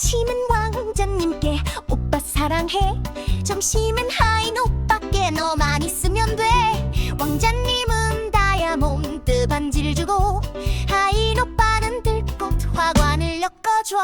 아침은 왕자님께 오빠 사랑해. 점심은 하이노밖에 너만 있으면 돼. 왕자님은 다이아몬드 반지를 주고 하이노빠는 들꽃 화관을 엮어줘.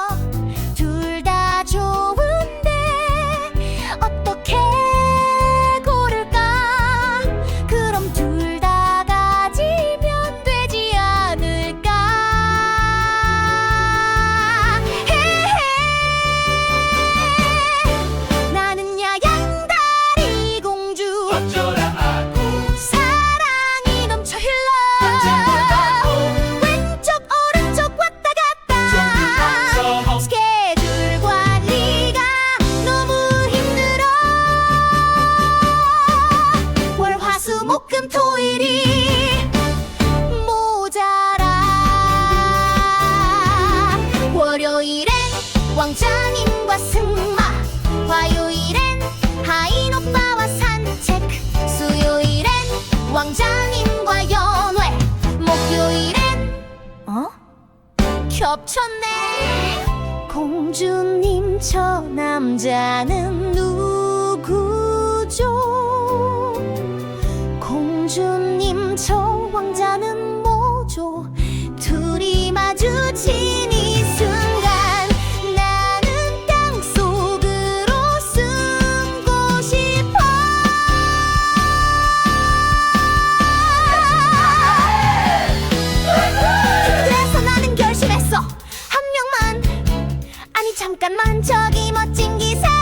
금 토 일이 모자라. 월요일엔 왕자님과 승마 화요일엔 하인 오빠와 산책 수요일엔 왕자님과 연회 목요일엔 어? 겹쳤네. 공주님 저 남자는 누구 왕자는 뭐죠? 둘이 마주친 이 순간 나는 땅속으로 숨고 싶어. 그래서 나는 결심했어. 한 명만. 아니 잠깐만. 저기 멋진 기사.